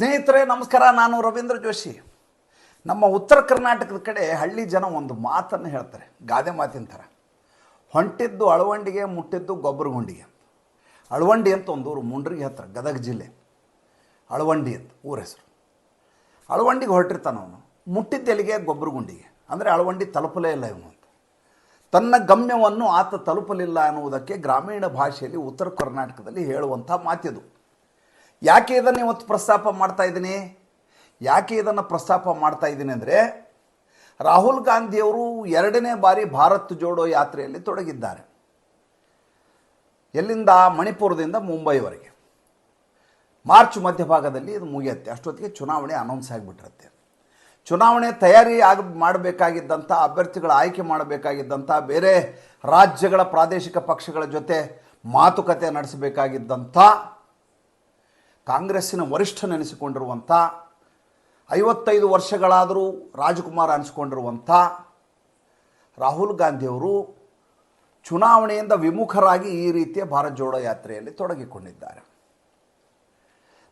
ಸ್ನೇಹಿತರೆ, ನಮಸ್ಕಾರ. ನಾನು ರವೀಂದ್ರ ಜೋಶಿ. ನಮ್ಮ ಉತ್ತರ ಕರ್ನಾಟಕದ ಕಡೆ ಹಳ್ಳಿ ಜನ ಒಂದು ಮಾತನ್ನು ಹೇಳ್ತಾರೆ. ಗಾದೆ ಮಾತಿನ ಥರ. ಹೊಂಟಿದ್ದು ಅಳವಂಡಿಗೆ, ಮುಟ್ಟಿದ್ದು ಗೊಬ್ಬರಗುಂಡಿಗೆ ಅಳವಂಡಿ ಅಂತ ಒಂದು ಊರು, ಮುಂಡ್ರಿಗೆ ಹತ್ತಿರ ಗದಗ ಜಿಲ್ಲೆ. ಅಳವಂಡಿ ಅಂತ ಊರ ಹೆಸರು. ಅಳವಂಡಿಗೆ ಹೊರಟಿರ್ತಾನ ಅವನು. ಮುಟ್ಟಿದ್ದು ಎಲ್ಲಿಗೆ ಗೊಬ್ಬರಗುಂಡಿಗೆ. ಅಂದರೆ ಅಳವಂಡಿ ತಲುಪಲೇ ಇಲ್ಲ ಇವನು ಅಂತ. ತನ್ನ ಗಮ್ಯವನ್ನು ಆತ ತಲುಪಲಿಲ್ಲ ಅನ್ನುವುದಕ್ಕೆ ಗ್ರಾಮೀಣ ಭಾಷೆಯಲ್ಲಿ ಉತ್ತರ ಕರ್ನಾಟಕದಲ್ಲಿ ಹೇಳುವಂಥ ಮಾತಿದು. ಯಾಕೆ ಇದನ್ನು ಇವತ್ತು ಪ್ರಸ್ತಾಪ ಮಾಡ್ತಾ ಇದ್ದೀನಿ? ಯಾಕೆ ಇದನ್ನು ಪ್ರಸ್ತಾಪ ಮಾಡ್ತಾ ಇದ್ದೀನಿ ಅಂದರೆ ರಾಹುಲ್ ಗಾಂಧಿಯವರು ಎರಡನೇ ಬಾರಿ ಭಾರತ್ ಜೋಡೋ ಯಾತ್ರೆಯಲ್ಲಿ ತೊಡಗಿದ್ದಾರೆ. ಎಲ್ಲಿಂದ? ಮಣಿಪುರದಿಂದ ಮುಂಬೈವರೆಗೆ. ಮಾರ್ಚ್ ಮಧ್ಯಭಾಗದಲ್ಲಿ ಇದು ಮುಗಿಯುತ್ತೆ. ಅಷ್ಟೊತ್ತಿಗೆ ಚುನಾವಣೆ ಅನೌನ್ಸ್ ಆಗಿಬಿಟ್ಟಿರುತ್ತೆ. ಚುನಾವಣೆ ತಯಾರಿ ಆಗ ಮಾಡಬೇಕಾಗಿದ್ದಂಥ ಅಭ್ಯರ್ಥಿಗಳ ಆಯ್ಕೆ ಮಾಡಬೇಕಾಗಿದ್ದಂಥ ಬೇರೆ ರಾಜ್ಯಗಳ ಪ್ರಾದೇಶಿಕ ಪಕ್ಷಗಳ ಜೊತೆ ಮಾತುಕತೆ ನಡೆಸಬೇಕಾಗಿದ್ದಂಥ ಕಾಂಗ್ರೆಸ್ಸಿನ ವರಿಷ್ಠನೆನಿಸಿಕೊಂಡಿರುವಂಥ ಐವತ್ತೈದು ವರ್ಷಗಳಾದರೂ ರಾಜಕುಮಾರ ಅನಿಸಿಕೊಂಡಿರುವಂಥ ರಾಹುಲ್ ಗಾಂಧಿಯವರು ಚುನಾವಣೆಯಿಂದ ವಿಮುಖರಾಗಿ ಈ ರೀತಿಯ ಭಾರತ್ ಜೋಡೋ ಯಾತ್ರೆಯಲ್ಲಿ ತೊಡಗಿಕೊಂಡಿದ್ದಾರೆ.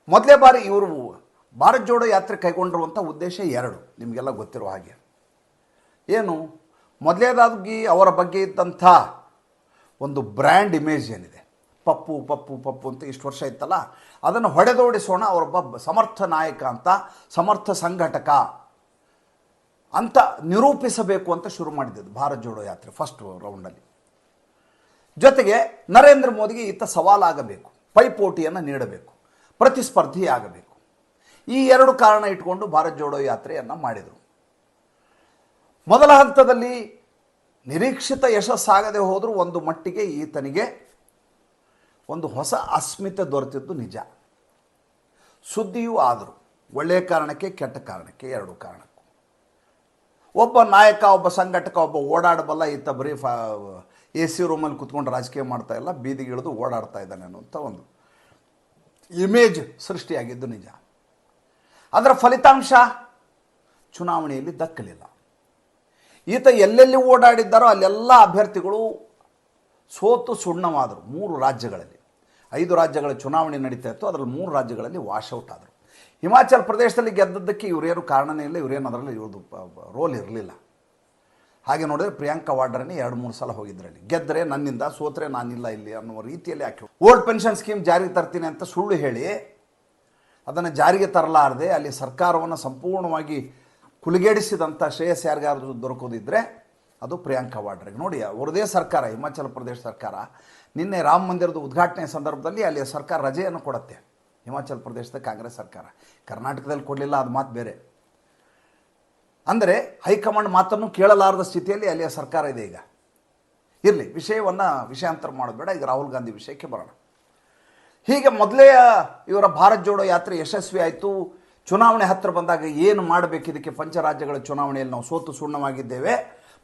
ಮೊದಲೇ ಬಾರಿ ಇವರು ಭಾರತ್ ಜೋಡೋ ಯಾತ್ರೆ ಕೈಗೊಂಡಿರುವಂಥ ಉದ್ದೇಶ ಎರಡು, ನಿಮಗೆಲ್ಲ ಗೊತ್ತಿರೋ ಹಾಗೆ. ಏನು? ಮೊದಲೇದಾಗಿ ಅವರ ಬಗ್ಗೆ ಇದ್ದಂಥ ಒಂದು ಬ್ರ್ಯಾಂಡ್ ಇಮೇಜ್ ಏನಿದೆ? ಪಪ್ಪು ಪಪ್ಪು ಪಪ್ಪು ಅಂತ ಇಷ್ಟು ವರ್ಷ ಇತ್ತಲ್ಲ, ಅದನ್ನು ಹೊಡೆದೋಡಿಸೋಣ, ಅವರೊಬ್ಬ ಸಮರ್ಥ ನಾಯಕ ಅಂತ, ಸಮರ್ಥ ಸಂಘಟಕ ಅಂತ ನಿರೂಪಿಸಬೇಕು ಅಂತ ಶುರು ಮಾಡಿದ್ದು ಭಾರತ್ ಜೋಡೋ ಯಾತ್ರೆ ಫಸ್ಟ್ ರೌಂಡಲ್ಲಿ ಜೊತೆಗೆ ನರೇಂದ್ರ ಮೋದಿಗೆ ಈತ ಸವಾಲಾಗಬೇಕು, ಪೈಪೋಟಿಯನ್ನು ನೀಡಬೇಕು ಪ್ರತಿಸ್ಪರ್ಧಿ ಆಗಬೇಕು ಈ ಎರಡು ಕಾರಣ ಇಟ್ಕೊಂಡು ಭಾರತ್ ಜೋಡೋ ಯಾತ್ರೆಯನ್ನು ಮಾಡಿದರು. ಮೊದಲ ಹಂತದಲ್ಲಿ ನಿರೀಕ್ಷಿತ ಯಶಸ್ಸಾಗದೆ ಹೋದರೂ ಒಂದು ಮಟ್ಟಿಗೆ ಈತನಿಗೆ ಒಂದು ಹೊಸ ಅಸ್ಮಿತೆ ದೊರೆತಿದ್ದು ನಿಜ. ಸುದ್ದಿಯೂ ಆದರು. ಒಳ್ಳೆಯ ಕಾರಣಕ್ಕೆ ಕೆಟ್ಟ ಕಾರಣಕ್ಕೆ ಎರಡು ಕಾರಣಕ್ಕೂ. ಒಬ್ಬ ನಾಯಕ, ಒಬ್ಬ ಸಂಘಟಕ, ಒಬ್ಬ ಓಡಾಡಬಲ್ಲ ಈತ ಬರೀ ಫ, ಎ ಸಿ ರೂಮಲ್ಲಿ ಕುತ್ಕೊಂಡು ರಾಜಕೀಯ ಮಾಡ್ತಾ ಇಲ್ಲ, ಬೀದಿಗೆ ಇಳಿದು ಓಡಾಡ್ತಾ ಇದ್ದಾನೆ ಅನ್ನುವಂಥ ಒಂದು ಇಮೇಜ್ ಸೃಷ್ಟಿಯಾಗಿದ್ದು ನಿಜ. ಅದರ ಫಲಿತಾಂಶ? ಚುನಾವಣೆಯಲ್ಲಿ ದಕ್ಕಲಿಲ್ಲ. ಈತ ಎಲ್ಲೆಲ್ಲಿ ಓಡಾಡಿದ್ದಾರೋ ಅಲ್ಲೆಲ್ಲ ಅಭ್ಯರ್ಥಿಗಳು ಸೋತು ಸುಣ್ಣವಾದರು ಮೂರು ರಾಜ್ಯಗಳಲ್ಲಿ. ಐದು ರಾಜ್ಯಗಳ ಚುನಾವಣೆ ನಡೀತಾ ಇತ್ತು, ಅದರಲ್ಲಿ ಮೂರು ರಾಜ್ಯಗಳಲ್ಲಿ ವಾಶ್ಔಟ್ ಆದರು. ಹಿಮಾಚಲ ಪ್ರದೇಶದಲ್ಲಿ ಗೆದ್ದದ್ದಕ್ಕೆ ಇವರೇನು ಕಾರಣನೇ ಇಲ್ಲ ಇವರೇನು ಅದರಲ್ಲಿ ಇವ್ರದ್ದು ರೋಲ್ ಇರಲಿಲ್ಲ. ಹಾಗೆ ನೋಡಿದ್ರೆ ಪ್ರಿಯಾಂಕಾ ವಾಡ್ರನೇ ಎರಡು, ಮೂರು ಸಲ ಹೋಗಿದ್ರಲ್ಲಿ. ಗೆದ್ದರೆ ನನ್ನಿಂದ, ಸೋತ್ರೆ ನಾನಿಲ್ಲ ಇಲ್ಲಿ ಅನ್ನುವ ರೀತಿಯಲ್ಲಿ ಯಾಕೆ ಓಲ್ಡ್ ಪೆನ್ಷನ್ ಸ್ಕೀಮ್ ಜಾರಿಗೆ ತರ್ತೀನಿ ಅಂತ ಸುಳ್ಳು ಹೇಳಿ, ಅದನ್ನು ಜಾರಿಗೆ ತರಲಾರದೆ ಅಲ್ಲಿ ಸರ್ಕಾರವನ್ನು ಸಂಪೂರ್ಣವಾಗಿ ಕುಲಿಗೇಡಿಸಿದಂಥ ಶ್ರೇಯಸ್ ಯಾರಿಗಾದ್ರೂ ದೊರಕೋದಿದ್ದರೆ ಅದು ಪ್ರಿಯಾಂಕಾ ವಾಡ್ರೆಗೆ. ನೋಡಿ, ಅವರದೇ ಸರ್ಕಾರ, ಹಿಮಾಚಲ ಪ್ರದೇಶ ಸರ್ಕಾರ ನಿನ್ನೆ ರಾಮ ಮಂದಿರದ ಉದ್ಘಾಟನೆ ಸಂದರ್ಭದಲ್ಲಿ ಅಲ್ಲಿ ಸರ್ಕಾರ ರಜೆಯನ್ನು ಕೊಡತ್ತೆ. ಹಿಮಾಚಲ ಪ್ರದೇಶದ ಕಾಂಗ್ರೆಸ್ ಸರ್ಕಾರ. ಕರ್ನಾಟಕದಲ್ಲಿ ಕೊಡಲಿಲ್ಲ, ಅದು ಮಾತು ಬೇರೆ. ಅಂದರೆ ಹೈಕಮಾಂಡ್ ಮಾತನ್ನು ಕೇಳಲಾರದ ಸ್ಥಿತಿಯಲ್ಲಿ ಅಲ್ಲಿಯ ಸರ್ಕಾರ ಇದೆ ಈಗ. ಇರಲಿ, ವಿಷಯವನ್ನು ವಿಷಯಾಂತರ ಮಾಡೋದು ಬೇಡ, ಈಗ ರಾಹುಲ್ ಗಾಂಧಿ ವಿಷಯಕ್ಕೆ ಬರೋಣ. ಹೀಗೆ ಮೊದಲೇ ಇವರ ಭಾರತ್ ಜೋಡೋ ಯಾತ್ರೆ ಯಶಸ್ವಿ ಆಯಿತು. ಚುನಾವಣೆ ಹತ್ತಿರ ಬಂದಾಗ ಏನು ಮಾಡಬೇಕು? ಇದಕ್ಕೆ ಪಂಚರಾಜ್ಯಗಳ ಚುನಾವಣೆಯಲ್ಲಿ ನಾವು ಸೋತು ಸುಣ್ಣವಾಗಿದ್ದೇವೆ.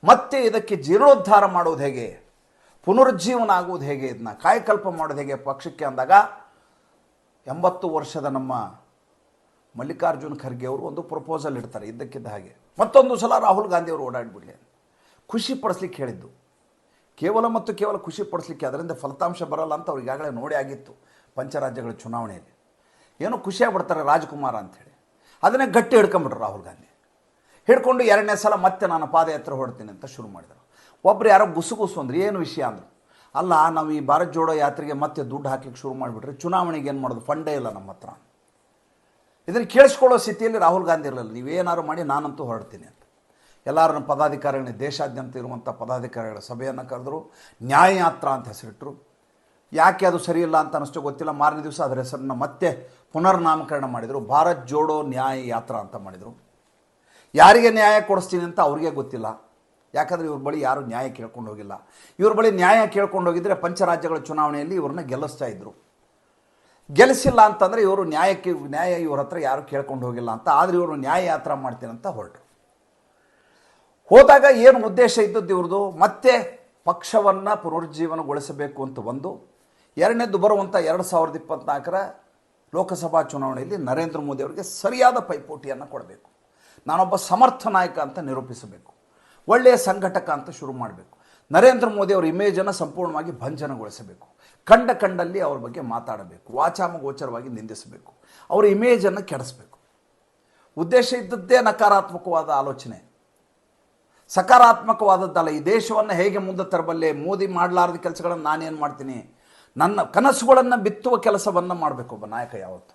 ಮತ್ತೆ ಇದಕ್ಕೆ ಜೀರ್ಣೋದ್ಧಾರ ಮಾಡೋದು ಹೇಗೆ? ಪುನರುಜ್ಜೀವನ ಆಗುವುದು ಹೇಗೆ? ಇದನ್ನ ಕಾಯಕಲ್ಪ ಮಾಡೋದು ಹೇಗೆ? ಪಕ್ಷಕ್ಕೆ ಅಂದಾಗ ಎಂಬತ್ತು ವರ್ಷದ ನಮ್ಮ ಮಲ್ಲಿಕಾರ್ಜುನ್ ಖರ್ಗೆ ಅವರು ಒಂದು ಪ್ರಪೋಸಲ್ ಇಡ್ತಾರೆ, ಇದ್ದಕ್ಕಿದ್ದ ಹಾಗೆ. ಮತ್ತೊಂದು ಸಲ ರಾಹುಲ್ ಗಾಂಧಿ ಅವರು ಓಡಾಡಿಬಿಡಲಿ. ಖುಷಿ ಪಡಿಸ್ಲಿಕ್ಕೆ ಹೇಳಿದ್ದು. ಕೇವಲ ಮತ್ತು ಕೇವಲ ಖುಷಿ ಪಡಿಸ್ಲಿಕ್ಕೆ ಅದರಿಂದ ಫಲಿತಾಂಶ ಬರಲ್ಲ ಅಂತ ಅವ್ರು ಈಗಾಗಲೇ ನೋಡಿ ಆಗಿತ್ತು ಪಂಚರಾಜ್ಯಗಳ ಚುನಾವಣೆಯಲ್ಲಿ. ಏನೋ ಖುಷಿಯಾಗ್ಬಿಡ್ತಾರೆ ರಾಜ್ಕುಮಾರ್ ಅಂಥೇಳಿ. ಅದನ್ನೇ ಗಟ್ಟಿ ಹಿಡ್ಕೊಂಬಿಟ್ರು ರಾಹುಲ್ ಗಾಂಧಿ. ಹಿಡ್ಕೊಂಡು ಎರಡನೇ ಸಲ ಮತ್ತೆ ನಾನು ಪಾದಯಾತ್ರೆ ಹೊಡ್ತೀನಿ ಅಂತ ಶುರು ಮಾಡಿದರು. ಒಬ್ರು ಯಾರೋ ಗುಸುಗುಸು ಅಂದ್ರೆ ಏನು ವಿಷಯ ಅಂದರು ಅಲ್ಲ, ನಾವು ಈ ಭಾರತ್ ಜೋಡೋ ಯಾತ್ರೆಗೆ ಮತ್ತೆ ದುಡ್ಡು ಹಾಕಲಿಕ್ಕೆ ಶುರು ಮಾಡಿಬಿಟ್ರೆ ಚುನಾವಣೆಗೆ ಏನು ಮಾಡೋದು? ಫಂಡೇ ಇಲ್ಲ ನಮ್ಮ ಹತ್ರ. ಇದನ್ನು ಕೇಳಿಸ್ಕೊಳ್ಳೋ ಸ್ಥಿತಿಯಲ್ಲಿ ರಾಹುಲ್ ಗಾಂಧಿ ಇರಲಿಲ್ಲ. ನೀವೇನಾದ್ರು ಮಾಡಿ ನಾನಂತೂ ಹೊರಡ್ತೀನಿ ಅಂತ. ಎಲ್ಲರನ್ನ ಪದಾಧಿಕಾರಿಗಳನ್ನ ದೇಶಾದ್ಯಂತ ಇರುವಂಥ ಪದಾಧಿಕಾರಿಗಳ ಸಭೆಯನ್ನು ಕರೆದರು. ನ್ಯಾಯಯಾತ್ರ ಅಂತ ಹೆಸರಿಟ್ಟರು ಯಾಕೆ ಅದು ಸರಿಯಿಲ್ಲ ಅಂತ ಅನ್ನಿಸ್ತು ಗೊತ್ತಿಲ್ಲ. ಮಾರನೇ ದಿವಸ ಅದರ ಹೆಸರನ್ನು ಮತ್ತೆ ಪುನರ್ನಾಮಕರಣ ಮಾಡಿದರು. ಭಾರತ್ ಜೋಡೋ ನ್ಯಾಯ ಯಾತ್ರಾ ಅಂತ ಮಾಡಿದರು. ಯಾರಿಗೆ ನ್ಯಾಯ ಕೊಡಿಸ್ತೀನಿ ಅಂತ ಅವ್ರಿಗೆ ಗೊತ್ತಿಲ್ಲ. ಯಾಕಂದರೆ ಇವ್ರ ಬಳಿ ಯಾರು ನ್ಯಾಯ ಕೇಳ್ಕೊಂಡು ಹೋಗಿಲ್ಲ. ಇವ್ರ ಬಳಿ ನ್ಯಾಯ ಕೇಳ್ಕೊಂಡು ಹೋಗಿದ್ರೆ ಪಂಚರಾಜ್ಯಗಳ ಚುನಾವಣೆಯಲ್ಲಿ ಇವ್ರನ್ನ ಗೆಲ್ಲಿಸ್ತಾ ಇದ್ರು. ಗೆಲ್ಲಿಸಿಲ್ಲ ಅಂತಂದರೆ ಇವರು ನ್ಯಾಯಕ್ಕೆ, ನ್ಯಾಯ ಇವ್ರ ಹತ್ರ ಯಾರು ಕೇಳ್ಕೊಂಡು ಹೋಗಿಲ್ಲ ಅಂತ. ಆದರೆ ಇವರು ನ್ಯಾಯ ಯಾತ್ರ ಮಾಡ್ತೀನಿ ಅಂತ ಹೊರಟರು ಹೋದಾಗ ಏನು ಉದ್ದೇಶ ಇದ್ದದ್ದು ಇವ್ರದ್ದು ಮತ್ತೆ ಪಕ್ಷವನ್ನು ಪುನರುಜ್ಜೀವನಗೊಳಿಸಬೇಕು ಅಂತ ಒಂದು. ಎರಡನೇದು ಬರುವಂಥ ಎರಡು ಸಾವಿರದ ಇಪ್ಪತ್ನಾಲ್ಕರ ಲೋಕಸಭಾ ಚುನಾವಣೆಯಲ್ಲಿ ನರೇಂದ್ರ ಮೋದಿ ಅವರಿಗೆ ಸರಿಯಾದ ಪೈಪೋಟಿಯನ್ನು ಕೊಡಬೇಕು. ನಾನೊಬ್ಬ ಸಮರ್ಥ ನಾಯಕ ಅಂತ ನಿರೂಪಿಸಬೇಕು. ಒಳ್ಳೆಯ ಸಂಘಟಕ ಅಂತ ಶುರು ಮಾಡಬೇಕು. ನರೇಂದ್ರ ಮೋದಿ ಅವರ ಇಮೇಜನ್ನು ಸಂಪೂರ್ಣವಾಗಿ ಭಂಜನಗೊಳಿಸಬೇಕು. ಕಂಡ ಕಂಡಲ್ಲಿ ಅವ್ರ ಬಗ್ಗೆ ಮಾತಾಡಬೇಕು. ವಾಚಾಮಗೋಚರವಾಗಿ ನಿಂದಿಸಬೇಕು. ಅವರ ಇಮೇಜನ್ನು ಕೆಡಿಸಬೇಕು. ಉದ್ದೇಶ ಇದ್ದದ್ದೇ ನಕಾರಾತ್ಮಕವಾದ ಆಲೋಚನೆ. ಸಕಾರಾತ್ಮಕವಾದದ್ದಲ್ಲ, ಈ ದೇಶವನ್ನು ಹೇಗೆ ಮುಂದೆ ತರಬಲ್ಲೆ? ಮೋದಿ ಮಾಡಲಾರದ ಕೆಲಸಗಳನ್ನು ನಾನೇನು ಮಾಡ್ತೀನಿ? ನನ್ನ ಕನಸುಗಳನ್ನು ಬಿತ್ತುವ ಕೆಲಸವನ್ನು ಮಾಡಬೇಕು ಒಬ್ಬ ನಾಯಕ ಯಾವತ್ತು?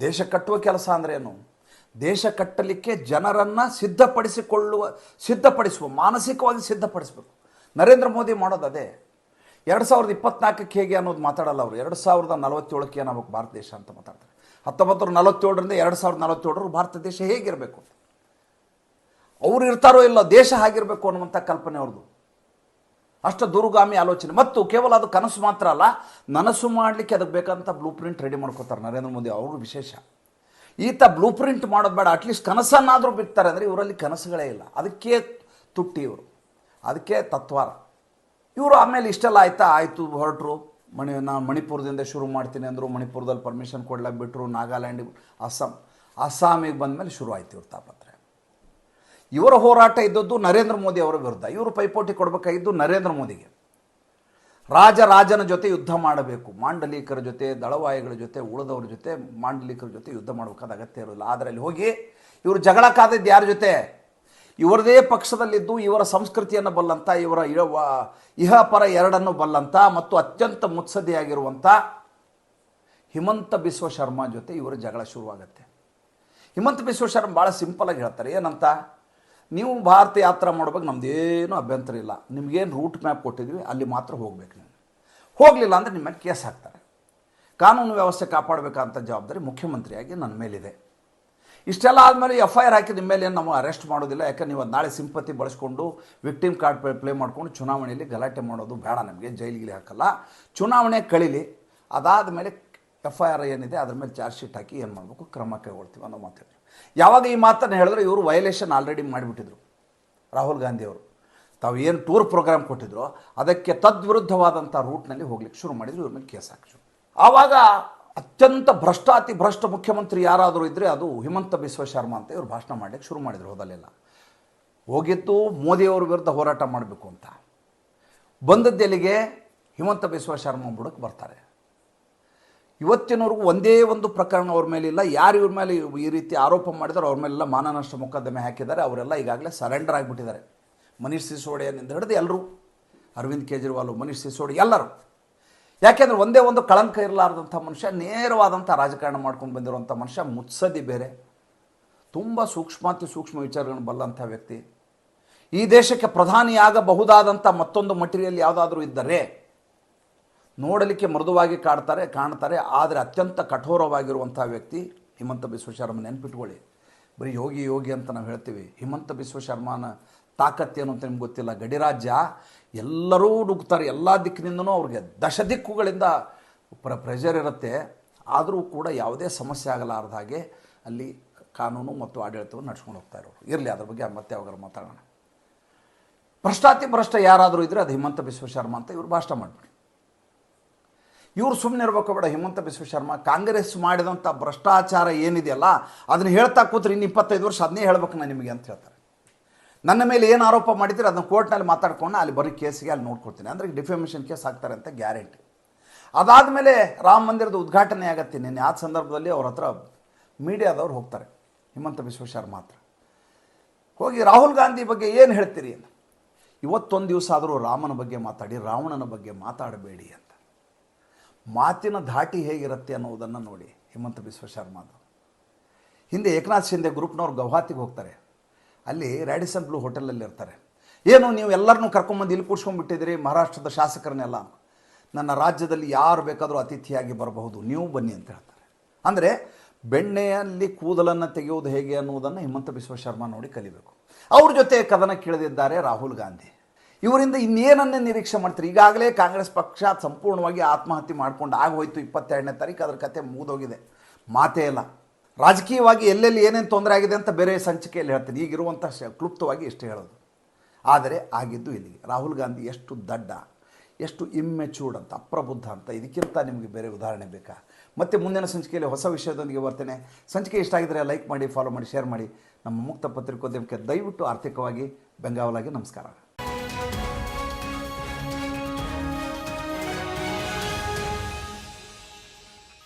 ದೇಶ ಕಟ್ಟುವ ಕೆಲಸ ಅಂದ್ರೇನು? ದೇಶ ಕಟ್ಟಲಿಕ್ಕೆ ಜನರನ್ನು ಸಿದ್ಧಪಡಿಸಿಕೊಳ್ಳುವ, ಸಿದ್ಧಪಡಿಸುವ, ಮಾನಸಿಕವಾಗಿ ಸಿದ್ಧಪಡಿಸಬೇಕು. ನರೇಂದ್ರ ಮೋದಿ ಮಾಡೋದು ಅದೇ. ಎರಡು ಸಾವಿರದ ಇಪ್ಪತ್ನಾಲ್ಕಕ್ಕೆ ಹೇಗೆ ಅನ್ನೋದು ಮಾತಾಡಲ್ಲ ಅವರು. ಎರಡು ಸಾವಿರದ ನಲವತ್ತೇಳಕ್ಕೆ ಏನಾಗಬೇಕು ಭಾರತ ದೇಶ ಅಂತ ಮಾತಾಡ್ತಾರೆ. ಹತ್ತೊಂಬತ್ತು ನಲವತ್ತೇಳರಿಂದ ಎರಡು ಸಾವಿರದ ನಲವತ್ತೇಳರು ಭಾರತ ದೇಶ ಹೇಗಿರಬೇಕು? ಅವ್ರು ಇರ್ತಾರೋ ಇಲ್ಲ, ದೇಶ ಆಗಿರಬೇಕು ಅನ್ನುವಂಥ ಕಲ್ಪನೆ ಅವ್ರದ್ದು ಅಷ್ಟು ದೂರುಗಾಮಿ ಆಲೋಚನೆ. ಮತ್ತು ಕೇವಲ ಅದು ಕನಸು ಮಾತ್ರ ಅಲ್ಲ, ನನಸು ಮಾಡಲಿಕ್ಕೆ ಅದಕ್ಕೆ ಬೇಕಂತ ಬ್ಲೂ ಪ್ರಿಂಟ್ ರೆಡಿ ಮಾಡ್ಕೋತಾರೆ ನರೇಂದ್ರ ಮೋದಿ. ಅವರು ವಿಶೇಷ. ಈತ ಬ್ಲೂ ಪ್ರಿಂಟ್ ಮಾಡೋದು ಬೇಡ ಅಟ್ಲೀಸ್ಟ್ ಕನಸನ್ನಾದರೂ ಬಿಡ್ತಾರೆ ಅಂದರೆ ಇವರಲ್ಲಿ ಕನಸುಗಳೇ ಇಲ್ಲ. ಅದಕ್ಕೆ ತುಟ್ಟಿ ಇವರು. ಅದಕ್ಕೆ ತತ್ವಾರ. ಇವರು ಆಮೇಲೆ ಇಷ್ಟೆಲ್ಲ ಆಯ್ತಾ? ಆಯಿತು, ಹೊರಟರು. ಮಣಿ, ನಾನು ಮಣಿಪುರದಿಂದ ಶುರು ಮಾಡ್ತೀನಿ ಅಂದರು, ಮಣಿಪುರದಲ್ಲಿ ಪರ್ಮಿಷನ್ ಕೊಡ್ಲಾಕ್ ಬಿಟ್ಟರು ನಾಗಾಲ್ಯಾಂಡಿಗೆ ಅಸ್ಸಾಂ. ಅಸ್ಸಾಮಿಗೆ ಬಂದಮೇಲೆ ಶುರು ಆಯ್ತು ಇವ್ರ ತಾಪತ್ರೆ ಇವರ ಹೋರಾಟ ಇದ್ದದ್ದು ನರೇಂದ್ರ ಮೋದಿ ಅವರ ವಿರುದ್ಧ. ಇವರು ಪೈಪೋಟಿ ಕೊಡಬೇಕಾಗಿದ್ದು ನರೇಂದ್ರ ಮೋದಿಗೆ. ರಾಜ ರಾಜನ ಜೊತೆ ಯುದ್ಧ ಮಾಡಬೇಕು. ಮಾಂಡಲೀಕರ ಜೊತೆ, ದಳವಾಯಿಗಳ ಜೊತೆ, ಉಳಿದವ್ರ ಜೊತೆ ಮಾಂಡಲೀಕರ ಜೊತೆ ಯುದ್ಧ ಮಾಡಬೇಕಾದ ಅಗತ್ಯ ಇರೋಲ್ಲ ಆದರೆ ಅಲ್ಲಿ ಹೋಗಿ ಇವರು ಜಗಳ ಕಾದದ್ದು ಯಾರ ಜೊತೆ? ಇವರದೇ ಪಕ್ಷದಲ್ಲಿದ್ದು ಇವರ ಸಂಸ್ಕೃತಿಯನ್ನು ಬಲ್ಲಂಥ ಇವರ ಇಹ ಪರ ಎರಡನ್ನು ಬಲ್ಲಂಥ ಮತ್ತು ಅತ್ಯಂತ ಮುತ್ಸದಿಯಾಗಿರುವಂಥ ಹಿಮಂತ ಬಿಸ್ವ ಶರ್ಮಾ ಜೊತೆ ಇವರ ಜಗಳ ಶುರುವಾಗತ್ತೆ. ಹಿಮಂತ ಬಿಸ್ವ ಶರ್ಮ ಭಾಳ ಸಿಂಪಲಾಗಿ ಹೇಳ್ತಾರೆ, ಏನಂತ? ನೀವು ಭಾರತ ಯಾತ್ರೆ ಮಾಡ್ಬೇಕು, ನಮ್ದೇನು ಅಭ್ಯಂತರ ಇಲ್ಲ. ನಿಮಗೇನು ರೂಟ್ ಮ್ಯಾಪ್ ಕೊಟ್ಟಿದ್ವಿ ಅಲ್ಲಿ ಮಾತ್ರ ಹೋಗ್ಬೇಕು ನೀವು. ಹೋಗಲಿಲ್ಲ ಅಂದರೆ ನಿಮ್ಮ ಕೇಸ್ ಹಾಕ್ತಾರೆ. ಕಾನೂನು ವ್ಯವಸ್ಥೆ ಕಾಪಾಡಬೇಕಂತ ಜವಾಬ್ದಾರಿ ಮುಖ್ಯಮಂತ್ರಿಯಾಗಿ ನನ್ನ ಮೇಲಿದೆ. ಇಷ್ಟೆಲ್ಲ ಆದಮೇಲೆ ಎಫ್ ಐ ಆರ್ ಹಾಕಿ ನಿಮ್ಮ ಮೇಲೆ ಏನು ನಾವು ಅರೆಸ್ಟ್ ಮಾಡೋದಿಲ್ಲ, ಯಾಕಂದ್ರೆ ನೀವು ನಾಳೆ ಸಿಂಪತಿ ಬಳಸ್ಕೊಂಡು ವಿಕ್ಟಿಮ್ ಕಾರ್ಡ್ ಪ್ಲೇ ಮಾಡ್ಕೊಂಡು ಚುನಾವಣೆಯಲ್ಲಿ ಗಲಾಟೆ ಮಾಡೋದು ಬೇಡ ನಮಗೆ, ಜೈಲಿಗೆ ಹಾಕಲ್ಲ. ಚುನಾವಣೆ ಕಳೀಲಿ. ಅದಾದ ಮೇಲೆ ಎಫ್ ಐ ಆರ್ ಏನಿದೆ, ಅದ್ರ ಮೇಲೆ ಚಾರ್ಜ್ ಶೀಟ್ ಹಾಕಿ ಏನು ಮಾಡಬೇಕು, ಕ್ರಮ ಕೈಗೊಳ್ತೀವಿ ಅನ್ನೋ ಮಾತು ಯಾವಾಗ ಈ ಮಾತನ್ನು ಹೇಳಿದ್ರೆ ಇವರು ವಯಲೇಷನ್ ಆಲ್ರೆಡಿ ಮಾಡಿಬಿಟ್ಟಿದ್ರು. ರಾಹುಲ್ ಗಾಂಧಿ ಅವರು. ತಾವು ಏನು ಟೂರ್ ಪ್ರೋಗ್ರಾಮ್ ಕೊಟ್ಟಿದ್ರು ಅದಕ್ಕೆ ತದ್ವಿರುದ್ಧವಾದಂಥ ರೂಟ್ನಲ್ಲಿ ಹೋಗ್ಲಿಕ್ಕೆ ಶುರು ಮಾಡಿದ್ರು, ಇವ್ರ ಮೇಲೆ ಕೇಸ್ ಹಾಕಿದ್ರು ಆವಾಗ ಅತ್ಯಂತ ಭ್ರಷ್ಟಾತಿ ಭ್ರಷ್ಟ ಮುಖ್ಯಮಂತ್ರಿ ಯಾರಾದರೂ ಇದ್ದರೆ ಅದು ಹಿಮಂತ ಬಿಸ್ವ ಶರ್ಮಾ ಅಂತ ಇವರು ಭಾಷಣ ಮಾಡಲಿಕ್ಕೆ ಶುರು ಮಾಡಿದ್ರು ಹೋದಲ್ಲೆಲ್ಲ. ಹೋಗಿದ್ದು ಮೋದಿಯವ್ರ ವಿರುದ್ಧ ಹೋರಾಟ ಮಾಡಬೇಕು ಅಂತ. ಬಂದದ್ದೆಲ್ಲಿಗೆ? ಹಿಮಂತ ಬಿಸ್ವ ಶರ್ಮಾ ಬುಡಕ್ಕೆ ಬರ್ತಾರೆ. ಇವತ್ತಿನವರೆಗೂ ಒಂದೇ ಒಂದು ಪ್ರಕರಣ ಅವ್ರ ಇಲ್ಲ ಯಾರು ಇವ್ರ ಮೇಲೆ ಈ ರೀತಿ ಆರೋಪ ಮಾಡಿದಾರೋ ಅವ್ರ ಮೇಲೆಲ್ಲ ಮಾನನಷ್ಟ ಮೊಕದ್ದಮೆ ಹಾಕಿದ್ದಾರೆ. ಅವರೆಲ್ಲ ಈಗಾಗಲೇ ಸರೆಂಡರ್ ಆಗಿಬಿಟ್ಟಿದ್ದಾರೆ. ಮನೀಶ್ ಸಿಸೋಡಿಯನಿಂದ ಹಿಡಿದು ಎಲ್ಲರೂ ಅರವಿಂದ್ ಕೇಜ್ರಿವಾಲ್, ಮನೀಶ್ ಸಿಸೋಡಿ ಎಲ್ಲರೂ. ಯಾಕೆಂದರೆ ಒಂದೇ ಒಂದು ಕಳಂಕ ಇರಲಾರ್ದಂಥ ಮನುಷ್ಯ, ನೇರವಾದಂಥ ರಾಜಕಾರಣ ಮಾಡ್ಕೊಂಡು ಬಂದಿರುವಂಥ ಮನುಷ್ಯ ಮುತ್ಸದಿ ಬೇರೆ. ತುಂಬ ಸೂಕ್ಷ್ಮಾತಿ ಸೂಕ್ಷ್ಮ ವಿಚಾರಗಳನ್ನು ಬಲ್ಲಂಥ ವ್ಯಕ್ತಿ. ಈ ದೇಶಕ್ಕೆ ಪ್ರಧಾನಿಯಾಗಬಹುದಾದಂಥ ಮತ್ತೊಂದು ಮಟೀರಿಯಲ್ ಯಾವುದಾದ್ರೂ ಇದ್ದರೆ ನೋಡಲಿಕ್ಕೆ ಮೃದುವಾಗಿ ಕಾಡ್ತಾರೆ ಕಾಣ್ತಾರೆ, ಆದರೆ ಅತ್ಯಂತ ಕಠೋರವಾಗಿರುವಂಥ ವ್ಯಕ್ತಿ ಹಿಮಂತ ಬಿಶ್ವಶರ್ಮ ನೆನ್ಪಿಟ್ಕೊಳ್ಳಿ. ಬರೀ ಯೋಗಿ ಯೋಗಿ ಅಂತ ನಾವು ಹೇಳ್ತೀವಿ. ಹಿಮಂತ ಬಿಶ್ವಶರ್ಮನ ತಾಕತ್ತೇನು ಅಂತ ನಿಮ್ಗೆ ಗೊತ್ತಿಲ್ಲ? ಗಡಿರಾಜ್ಯ ಎಲ್ಲರೂ ನುಗ್ತಾರೆ. ಎಲ್ಲ ದಿಕ್ಕಿನಿಂದನೂ ಅವ್ರಿಗೆ ದಶ ದಿಕ್ಕುಗಳಿಂದ ಪ್ರ ಪ್ರೆಷರ್ ಇರುತ್ತೆ. ಆದರೂ ಕೂಡ ಯಾವುದೇ ಸಮಸ್ಯೆ ಆಗಲಾರ್ದ ಹಾಗೆ ಅಲ್ಲಿ ಕಾನೂನು ಮತ್ತು ಆಡಳಿತವನ್ನು ನಡ್ಸ್ಕೊಂಡು ಹೋಗ್ತಾ ಇರೋರು. ಇರಲಿ, ಅದ್ರ ಬಗ್ಗೆ ಮತ್ತೆ ಯಾವಾಗಾರು ಮಾತಾಡೋಣ. ಭ್ರಷ್ಟಾತಿ ಭ್ರಷ್ಟ ಯಾರಾದರೂ ಇದ್ದರೆ ಅದು ಹಿಮಂತ ಬಿಶ್ವಶರ್ಮ ಅಂತ ಇವರು ಭಾಷಣ ಮಾಡಿಬಿಡಿ. ಇವರು ಸುಮ್ಮನೆ ಇರಬೇಕು ಬೇಡ, ಹಿಮಂತ ಬಿಸ್ವ ಶರ್ಮಾ. ಕಾಂಗ್ರೆಸ್ ಮಾಡಿದಂಥ ಭ್ರಷ್ಟಾಚಾರ ಏನಿದೆಯಲ್ಲ, ಅದನ್ನು ಹೇಳ್ತಾ ಕೂತ್ರೆ ಇನ್ನು ಇಪ್ಪತ್ತೈದು ವರ್ಷ ಅದನ್ನೇ ಹೇಳ್ಬೇಕು ನಾನು ನಿಮಗೆ ಅಂತ ಹೇಳ್ತಾರೆ. ನನ್ನ ಮೇಲೆ ಏನು ಆರೋಪ ಮಾಡಿದ್ರೆ ಅದನ್ನು ಕೋರ್ಟ್ನಲ್ಲಿ ಮಾತಾಡ್ಕೊಂಡು ಅಲ್ಲಿ ಬರೀ ಕೇಸಿಗೆ ಅಲ್ಲಿ ನೋಡ್ಕೊಳ್ತೀನಿ. ಅಂದರೆ ಡಿಫೆಮೇಷನ್ ಕೇಸ್ ಹಾಕ್ತಾರೆ ಅಂತ ಗ್ಯಾರಂಟಿ. ಅದಾದಮೇಲೆ ರಾಮ ಮಂದಿರದ ಉದ್ಘಾಟನೆ ಆಗತ್ತೆ ನಿನ್ನೆ. ಆ ಸಂದರ್ಭದಲ್ಲಿ ಅವ್ರ ಹತ್ರ ಮೀಡಿಯಾದವ್ರು ಹೋಗ್ತಾರೆ, ಹಿಮಂತ ಬಿಸ್ವ ಶರ್ಮಾ ಹತ್ರ. ಹೋಗಿ, ರಾಹುಲ್ ಗಾಂಧಿ ಬಗ್ಗೆ ಏನು ಹೇಳ್ತೀರಿ ಇವತ್ತೊಂದು ದಿವಸ ಆದರೂ ರಾಮನ ಬಗ್ಗೆ ಮಾತಾಡಿ, ರಾವಣನ ಬಗ್ಗೆ ಮಾತಾಡಬೇಡಿ ಅಂತ. ಮಾತಿನ ಧಾಟಿ ಹೇಗಿರುತ್ತೆ ಅನ್ನೋದನ್ನು ನೋಡಿ ಹಿಮಂತ ಬಿಸ್ವ ಶರ್ಮಾದು ಹಿಂದೆ ಏಕನಾಥ್ ಶಿಂದೆ ಗ್ರೂಪ್ನವ್ರು ಗೌಹಾತಿಗೆ ಹೋಗ್ತಾರೆ. ಅಲ್ಲಿ ರ್ಯಾಡಿಸನ್ ಬ್ಲೂ ಹೋಟೆಲಲ್ಲಿ ಇರ್ತಾರೆ. ಏನು ನೀವು ಎಲ್ಲರನ್ನೂ ಕರ್ಕೊಂಬಂದು ಇಲ್ಲಿ ಕೂಡ್ಸ್ಕೊಂಡ್ಬಿಟ್ಟಿದ್ದೀರಿ, ಮಹಾರಾಷ್ಟ್ರದ ಶಾಸಕರನ್ನೆಲ್ಲ? ನನ್ನ ರಾಜ್ಯದಲ್ಲಿ ಯಾರು ಬೇಕಾದರೂ ಅತಿಥಿಯಾಗಿ ಬರಬಹುದು, ನೀವು ಬನ್ನಿ ಅಂತ ಹೇಳ್ತಾರೆ. ಅಂದರೆ ಬೆಣ್ಣೆಯಲ್ಲಿ ಕೂದಲನ್ನು ತೆಗೆಯುವುದು ಹೇಗೆ ಅನ್ನುವುದನ್ನು ಹಿಮಂತ ಬಿಸ್ವ ಶರ್ಮಾ ನೋಡಿ ಕಲಿಬೇಕು. ಅವ್ರ ಜೊತೆ ಕದನ ಕೇಳಿದಿದ್ದಾರೆ ರಾಹುಲ್ ಗಾಂಧಿ. ಇವರಿಂದ ಇನ್ನೇನನ್ನೇ ನಿರೀಕ್ಷೆ ಮಾಡ್ತೀರಿ? ಈಗಾಗಲೇ ಕಾಂಗ್ರೆಸ್ ಪಕ್ಷ ಸಂಪೂರ್ಣವಾಗಿ ಆತ್ಮಹತ್ಯೆ ಮಾಡ್ಕೊಂಡು ಆಗೋಯ್ತು ಇಪ್ಪತ್ತೆರಡನೇ ತಾರೀಕು, ಅದರ ಕತೆ ಮುಗಿದೋಗಿದೆ. ಮಾತೇ ಇಲ್ಲ. ರಾಜಕೀಯವಾಗಿ ಎಲ್ಲೆಲ್ಲಿ ಏನೇನು ತೊಂದರೆ ಆಗಿದೆ ಅಂತ ಬೇರೆ ಸಂಚಿಕೆಯಲ್ಲಿ ಹೇಳ್ತೀನಿ. ಈಗಿರುವಂಥ ಕ್ಲುಪ್ತವಾಗಿ ಇಷ್ಟು ಹೇಳೋದು. ಆದರೆ ಆಗಿದ್ದು ಇಲ್ಲಿಗೆ. ರಾಹುಲ್ ಗಾಂಧಿ ಎಷ್ಟು ದಡ್ಡ, ಎಷ್ಟು ಇಮ್ಮೆಚೂರ್ಡ್ ಅಂತ, ಅಪ್ರಬುದ್ಧ ಅಂತ, ಇದಕ್ಕಿಂತ ನಿಮಗೆ ಬೇರೆ ಉದಾಹರಣೆ ಬೇಕಾ? ಮತ್ತೆ ಮುಂದಿನ ಸಂಚಿಕೆಯಲ್ಲಿ ಹೊಸ ವಿಷಯದೊಂದಿಗೆ ಬರ್ತೇನೆ. ಸಂಚಿಕೆ ಇಷ್ಟ ಆಗಿದ್ರೆ ಲೈಕ್ ಮಾಡಿ, ಫಾಲೋ ಮಾಡಿ, ಶೇರ್ ಮಾಡಿ. ನಮ್ಮ ಮುಕ್ತ ಪತ್ರಿಕೋದ್ಯಮಕ್ಕೆ ದಯವಿಟ್ಟು ಆರ್ಥಿಕವಾಗಿ ಬೆಂಗಾವಲಾಗಿ ನಮಸ್ಕಾರ.